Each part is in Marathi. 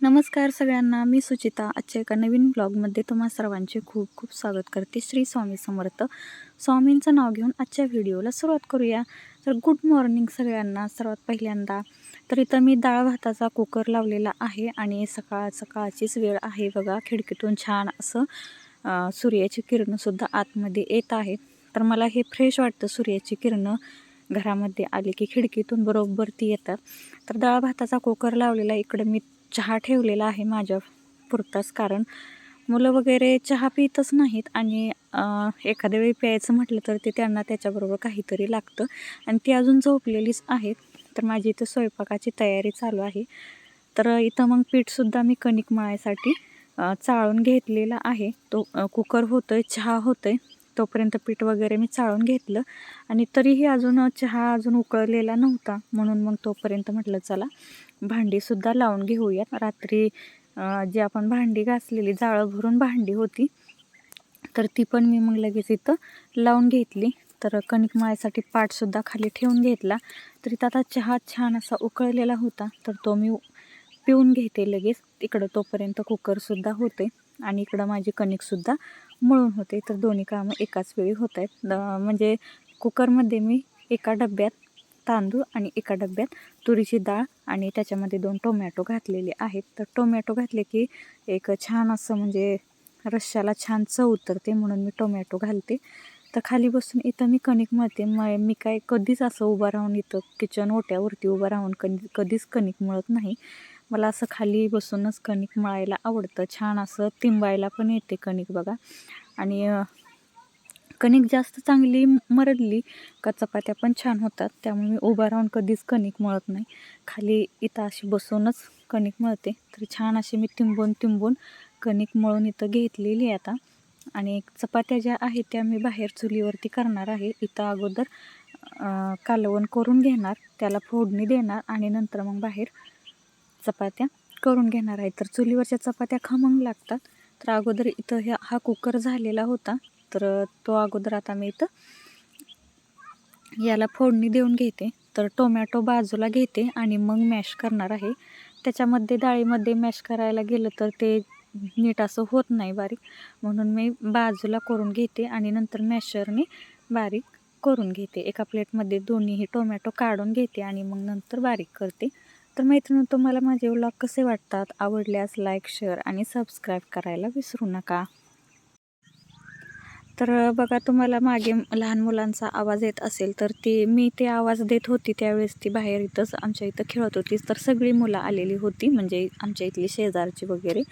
नमस्कार सगळ्यांना मी सुचिता. आजच्या एका नवीन ब्लॉगमध्ये तुम्हा सर्वांचे खूप खूप स्वागत करते. श्री स्वामी समर्थ. स्वामींचं नाव घेऊन आजच्या व्हिडिओला सुरुवात करूया. तर गुड मॉर्निंग सगळ्यांना. सर्वात पहिल्यांदा तर इथं मी डाळ भाताचा कुकर लावलेला आहे आणि सकाळ सकाळचीच वेळ आहे बघा. खिडकीतून छान असं सूर्याची किरणंसुद्धा आतमध्ये येत आहेत. तर मला हे फ्रेश वाटतं सूर्याची किरणं घरामध्ये आली की खिडकीतून बरोबर ती येतात. तर डाळ भाताचा कुकर लावलेला. इकडे मी चहा ठेवलेला आहे माझ्या पुरताच कारण मुलं वगैरे चहा पितच नाहीत आणि एखाद्या वेळी प्यायचं म्हटलं तर ते त्यांना त्याच्याबरोबर काहीतरी लागतं. आणि ती अजून झोपलेलीच आहेत. तर माझी इथं स्वयंपाकाची तयारी चालू आहे. तर इथं मग पीठसुद्धा मी कणिक मळायसाठी चाळून घेतलेला आहे. तो कुकर होतो आहे चहा होतोय. तोपर्यंत पीठ वगैरे मी चाळून घेतलं. आणि तरीही अजून चहा अजून उकळलेला नव्हता. म्हणून मग तोपर्यंत म्हटलं चला भांडीसुद्धा लावून घेऊयात. रात्री जी आपण भांडी घासलेली जाळं भरून भांडी होती तर ती पण मी मग लगेच इथं लावून घेतली. तर कणिक मळायसाठी पाटसुद्धा खाली ठेवून घेतला. तर इथं आता चहा छान असा उकळलेला होता तर तो मी पिऊन घेते लगेच. इकडं तोपर्यंत कुकरसुद्धा होते आणि इकडं माझी कणिकसुद्धा मळून होते. तर दोन्ही कामं एकाच वेळी होत आहेत. म्हणजे कुकरमध्ये मी एका डब्यात तांदूळ आणि एका डब्यात तुरीची डाळ आणि त्याच्यामध्ये दोन टोमॅटो घातलेले आहेत. तर टोमॅटो घातले की एक छान असं म्हणजे रश्श्याला छान चव उतरते म्हणून मी टोमॅटो घालते. तर खाली बसून इथं मी कणिक मळते. म मी काय कधीच असं उभं राहून इथं किचन ओट्यावरती उभं राहून कणी कधीच कणिक मळत नाही. मला असं खाली बसूनच कणिक मळायला आवडतं. छान असं तिंबायला पण येते कणिक बघा. आणि कणिक जास्त चांगली मरडली का चपात्या पण छान होतात. त्यामुळे मी उभा राहून कधीच कणिक मळत नाही. खाली इथं अशी बसूनच कणिक मळते. तर छान अशी मी तिंबून तिंबून कणिक मळून इथं घेतलेली आहे आता. आणि चपात्या ज्या आहेत त्या मी बाहेर चुलीवरती करणार आहे. इथं अगोदर कालवण करून घेणार. त्याला फोडणी देणार आणि नंतर मग बाहेर चपात्या करून घेणार आहे. तर चुलीवरच्या चपात्या खमंग लागतात. तर अगोदर इथं ह्या हा कुकर झालेला होता. तर तो अगोदर आता मी इथं याला फोडणी देऊन घेते. तर टोमॅटो बाजूला घेते आणि मग मॅश करणार आहे. त्याच्यामध्ये डाळीमध्ये मॅश करायला गेलं तर ते नीट असं होत नाही बारीक. म्हणून मी बाजूला करून घेते आणि नंतर मॅशरने बारीक करून घेते. एका प्लेटमध्ये दोन्हीही टोमॅटो काढून घेते आणि मग नंतर बारीक करते. तर मैत्रिणी तुम्हाला माझे व्लॉग कसे वाटतात? आवडल्यास लाईक शेअर आणि सबस्क्राईब करायला विसरू नका. तर बघा तुम्हाला मागे लहान मुलांचा आवाज येत असेल तर ती मी ते आवाज देत होती त्यावेळेस ती बाहेर इथंच आमच्या इथं खेळत होतीच तर सगळी मुलं आलेली होती म्हणजे आमच्या इथली शेजारची वगैरे.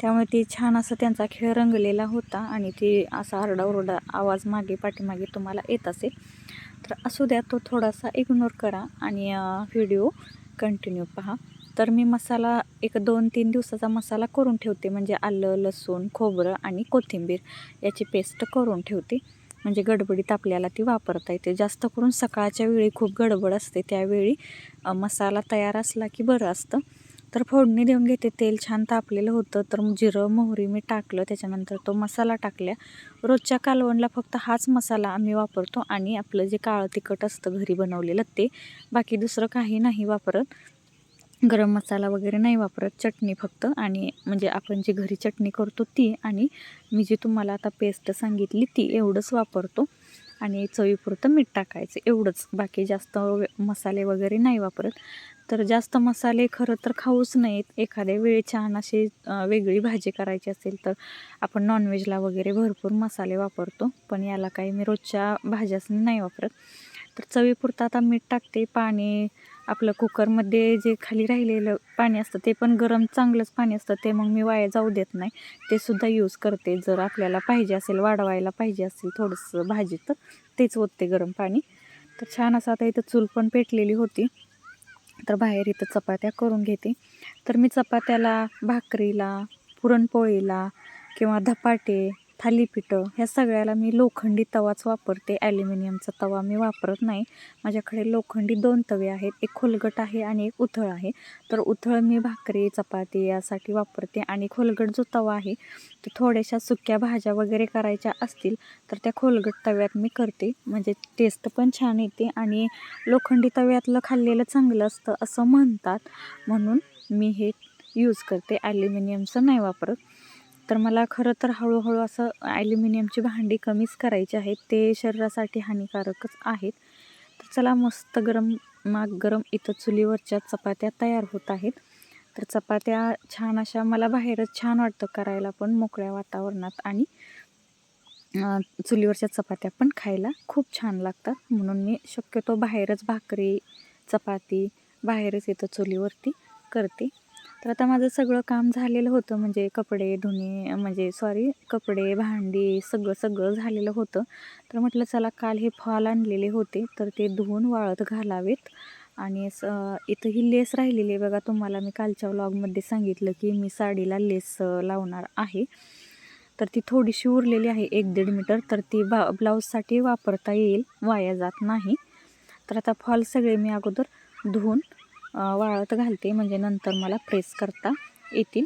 त्यामुळे ती छान असं त्यांचा खेळ रंगलेला होता आणि ती असा आरडाओरडा आवाज मागे पाठीमागे तुम्हाला येत असेल. तर असू द्या तो थोडासा इग्नोर करा आणि व्हिडिओ कंटिन्यू पहा. तर मी मसाला एक दोन तीन दिवसाचा मसाला करून ठेवते. म्हणजे आलं लसूण खोबरं आणि कोथिंबीर याची पेस्ट करून ठेवते. म्हणजे गडबडीत आपल्याला ती वापरता येते. जास्त करून सकाळच्या वेळी खूप गडबड असते. त्यावेळी मसाला तयार असला की बरं असतं. तर फोडणी देऊन घेते. तेल छान तापलेलं होतं. तर जिरं मोहरी मी टाकलं. त्याच्यानंतर तो मसाला टाकल्या. रोजच्या कालवणला फक्त हाच मसाला आम्ही वापरतो. आणि आपलं जे काळं तिखट असतं घरी बनवलेलं ते. बाकी दुसरं काही नाही वापरत. गरम मसाला वगैरे नाही वापरत चटणी फक्त. आणि म्हणजे आपण जी घरी चटणी करतो ती आणि मी जी तुम्हाला आता पेस्ट सांगितली ती एवढंच वापरतो. आणि चवीपुरतं मीठ टाकायचं एवढंच. बाकी जास्त मसाले वगैरे नाही वापरत. तर जास्त मसाले खरं तर खाऊच नाहीत. एखाद्या वेळी छान अशी वेगळी भाजी करायची असेल तर आपण नॉनव्हेजला वगैरे भरपूर मसाले वापरतो. पण याला काही मी रोजच्या भाज्याच नाही वापरत. तर चवीपुरतं आता मीठ टाकते पाणी आपलं कुकरमध्ये जे खाली राहिलेलं पाणी असतं ते पण गरम चांगलंच पाणी असतं ते मग मी वाया जाऊ देत नाही. ते सुद्धा यूज करते. जर आपल्याला पाहिजे असेल वाढवायला पाहिजे असेल थोडंसं भाजी तर तेच ओतते गरम पाणी. तर छान असं आता इथं चूल पण पेटलेली होती. तर बाहेर इथं चपात्या करून घेते. तर मी चपात्याला भाकरीला पुरणपोळीला किंवा धपाटे थालीपीठं ह्या सगळ्याला मी लोखंडी तवाच वापरते. ॲल्युमिनियमचा तवा मी वापरत नाही. माझ्याकडे लोखंडी दोन तवे आहेत. एक खोलगट आहे आणि एक उथळ आहे. तर उथळ मी भाकरी चपाती यासाठी वापरते आणि खोलगट जो तवा आहे तो थोड्याशा सुक्या भाज्या वगैरे करायच्या असतील तर त्या खोलगट तव्यात मी करते. म्हणजे टेस्ट पण छान येते आणि लोखंडी तव्यातलं खाल्लेलं चांगलं असतं असं म्हणतात. म्हणून मी हे यूज करते. ॲल्युमिनियमचं नाही वापरत. तर मला खरं तर हळूहळू असं ॲल्युमिनियमची भांडी कमीच करायची आहेत. ते शरीरासाठी हानिकारकच आहेत. तर चला मस्त गरम माग गरम इथं चुलीवरच्या चपात्या तयार होत आहेत. तर चपात्या छान अशा मला बाहेरच छान वाटतं करायला पण मोकळ्या वातावरणात आणि चुलीवरच्या चपात्या पण खायला खूप छान लागतात. म्हणून मी शक्यतो बाहेरच भाकरी चपाती बाहेरच इथं चुलीवरती करते. तर आता माझं सगळं काम झालेलं होतं म्हणजे कपडे धुणे म्हणजे सॉरी कपडे भांडी सगळं सगळं झालेलं होतं. तर म्हटलं चला काल हे फॉल आणलेले होते तर ते धुवून वाळत घालावेत. आणि स इथं ही लेस राहिलेली आहे बघा तुम्हाला मी कालच्या व्लॉगमध्ये सांगितलं की मी साडीला लेस लावणार आहे. तर ती थोडीशी उरलेली आहे एक दीड मीटर तर ती बा ब्लाऊजसाठी वापरता येईल वाया जात नाही. तर आता फॉल सगळे मी अगोदर धुवून वाळत घालते म्हणजे नंतर मला प्रेस करता येतील.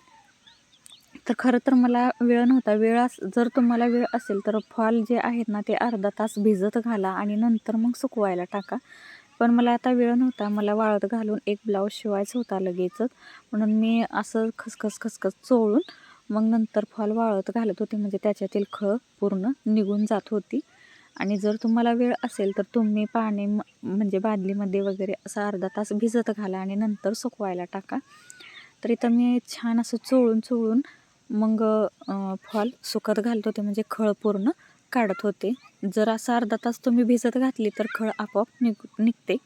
तर खरं तर मला वेळ नव्हता. वेळ अस जर तुम्हाला वेळ असेल तर फॉल जे आहेत ना ते अर्धा तास भिजत घाला आणि नंतर मग सुकवायला टाका. पण मला आता वेळ नव्हता. मला वाळत घालून एक ब्लाऊज शिवायचा होता लगेचच. म्हणून मी असं खसखस खसखस चोळून मग नंतर फॉल वाळत घालत होते. म्हणजे त्याच्यातील खळ पूर्ण निघून जात होती. आणि जर तुम्हाला वेळ असेल तर तुम्ही पाणी म- म्हणजे बादलीमध्ये वगैरे असं अर्धा तास भिजत घाला आणि नंतर सुकवायला टाका. तर इथं मी छान असं चोळून चोळून मग फॉल सुकत घालत होते. म्हणजे खळ पूर्ण काढत होते. जर असं अर्धा तास तुम्ही भिजत घातली तर खळ आपोआप निघ निघते.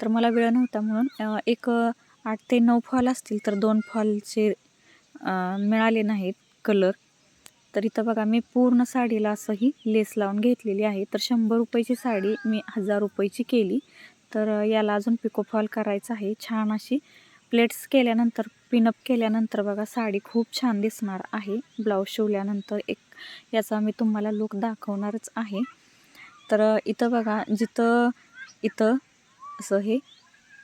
तर मला वेळ नव्हता म्हणून एक आठ ते नऊ फॉल असतील तर दोन फॉलचे मिळाले नाहीत कलर. तर इथं बघा मी पूर्ण साडीला असं ही लेस लावून घेतलेली आहे. तर शंभर रुपयाची साडी मी हजार रुपयाची केली. तर याला अजून पिकोफॉल करायचं आहे. छान अशी प्लेट्स केल्यानंतर पिनअप केल्यानंतर बघा साडी खूप छान दिसणार आहे. ब्लाऊज शिवल्यानंतर एक याचा मी तुम्हाला लुक दाखवणारच आहे. तर इथं बघा जिथं इथं असं हे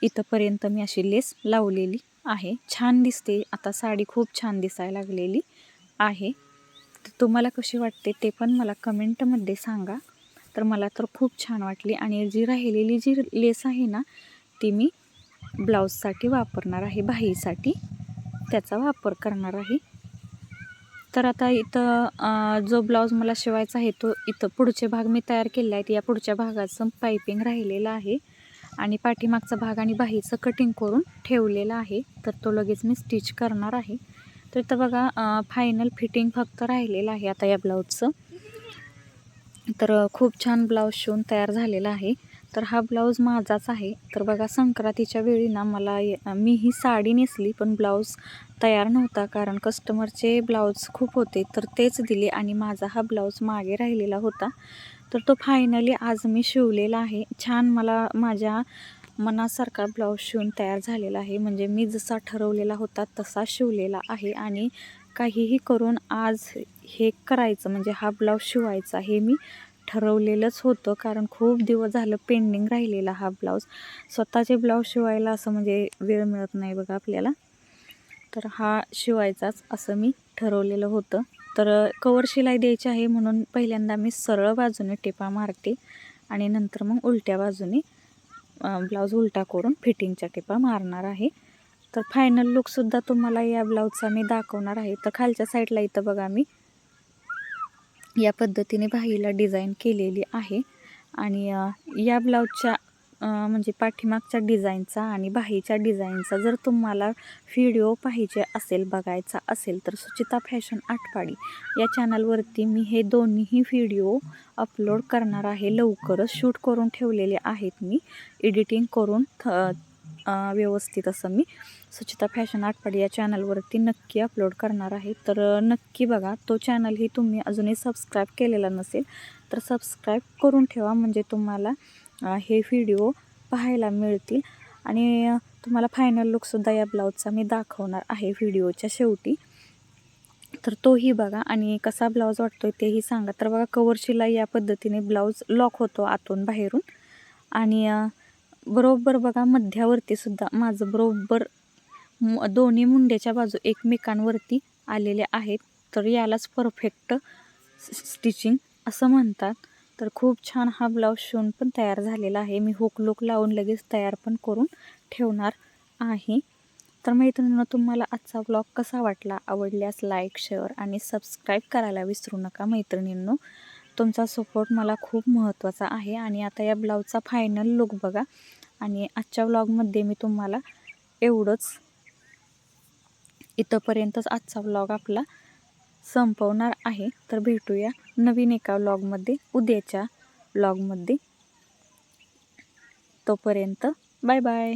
इथंपर्यंत मी अशी लेस लावलेली आहे. छान दिसते. आता साडी खूप छान दिसायला लागलेली आहे. तर तुम्हाला कशी वाटते ते पण मला कमेंटमध्ये सांगा. तर मला तर खूप छान वाटली आणि जी राहिलेली जी लेस आहे ना ती मी ब्लाऊजसाठी वापरणार आहे बाहीसाठी त्याचा वापर करणार आहे. तर आता इथं जो ब्लाऊज मला शिवायचा आहे तो इथं पुढचे भाग मी तयार केले आहेत. या पुढच्या भागाचं पायपिंग राहिलेलं आहे आणि पाठीमागचा भाग आणि बाहीचं कटिंग करून ठेवलेलं आहे. तर तो लगेच मी स्टिच करणार आहे. तर इथं बघा फायनल फिटिंग फक्त राहिलेलं आहे आता या ब्लाऊजचं तर खूप छान ब्लाऊज शिवून तयार झालेला आहे. तर हा ब्लाऊज माझाच आहे. तर बघा संक्रांतीच्या वेळी ना मला ये- मी ही साडी नेसली पण ब्लाऊज तयार नव्हता कारण कस्टमरचे ब्लाऊज खूप होते तर तेच दिले आणि माझा हा ब्लाऊज मागे राहिलेला होता. तर तो फायनली आज मी शिवलेला आहे. छान मला माझ्या मनासारखा ब्लाऊज शिवून तयार झालेला आहे. म्हणजे मी जसा ठरवलेला होता तसा शिवलेला आहे आणि काहीही करून आज हे करायचं म्हणजे हा ब्लाऊज शिवायचा हे मी ठरवलेलंच होतं. कारण खूप दिवस झालं पेंडिंग राहिलेला हा ब्लाऊज. स्वतःचे ब्लाऊज शिवायला असं म्हणजे वेळ मिळत नाही बघा आपल्याला. तर हा शिवायचाच असं मी ठरवलेलं होतं. तर कवर शिलाई द्यायची आहे म्हणून पहिल्यांदा मी सरळ बाजूने टिपा मारते आणि नंतर मग उलट्या बाजूने ब्लाऊज उलटा करून फिटिंगच्या टिपा मारणार आहे. तर फायनल लुकसुद्धा तुम्हाला या ब्लाऊजचा मी दाखवणार आहे. तर खालच्या साईडला इथं बघा मी. या पद्धतीने बाहीला डिझाईन केलेली आहे. आणि या ब्लाऊजच्या म्हणजे पाठीमागच्या डिझाईनचा आणि बाहीच्या डिझाईनचा जर तुम्हाला व्हिडिओ पाहिजे असेल बघायचा असेल तर सुचिता फॅशन आटपाडी या चॅनलवरती मी हे दोन्हीही व्हिडिओ अपलोड करणार आहे. लवकरच शूट करून ठेवलेले आहेत मी. एडिटिंग करून थ व्यवस्थित असं मी सुचिता फॅशन आटपाडी या चॅनलवरती नक्की अपलोड करणार आहे. तर नक्की बघा तो चॅनलही तुम्ही अजूनही सबस्क्राईब केलेला नसेल तर सबस्क्राईब करून ठेवा. म्हणजे तुम्हाला हे व्हिडिओ पाहायला मिळतील. आणि तुम्हाला फायनल लुकसुद्धा या ब्लाऊजचा मी दाखवणार आहे व्हिडिओच्या शेवटी. तर तोही बघा. आणि कसा ब्लाऊज वाटतो आहे तेही सांगा. तर बघा कवर शिलाई या पद्धतीने ब्लाऊज लॉक होतो आतून बाहेरून. आणि बरोबर बघा मध्यावरतीसुद्धा माझं बरोबर मु- दोन्ही मुंड्याच्या बाजू एकमेकांवरती आलेल्या आहेत. तर यालाच परफेक्ट स्टिचिंग असं म्हणतात. तर खूप छान हा ब्लाऊज शिवून पण तयार झालेला आहे. मी हुक लुक लावून लगेच तयार पण करून ठेवणार आहे. तर मैत्रिणींनो तुम्हाला आजचा ब्लॉग कसा वाटला? आवडल्यास लाईक शेअर आणि सबस्क्राईब करायला विसरू नका मैत्रिणींनो. तुमचा सपोर्ट मला खूप महत्त्वाचा आहे. आणि आता या ब्लाऊजचा फायनल लुक बघा. आणि आजच्या ब्लॉगमध्ये मी तुम्हाला एवढंच इथंपर्यंतच आजचा ब्लॉग आपला संपवणार आहे. तर भेटूया नवीन एका व्लॉगमध्ये उद्याच्या व्लॉगमध्ये तोपर्यंत बाय बाय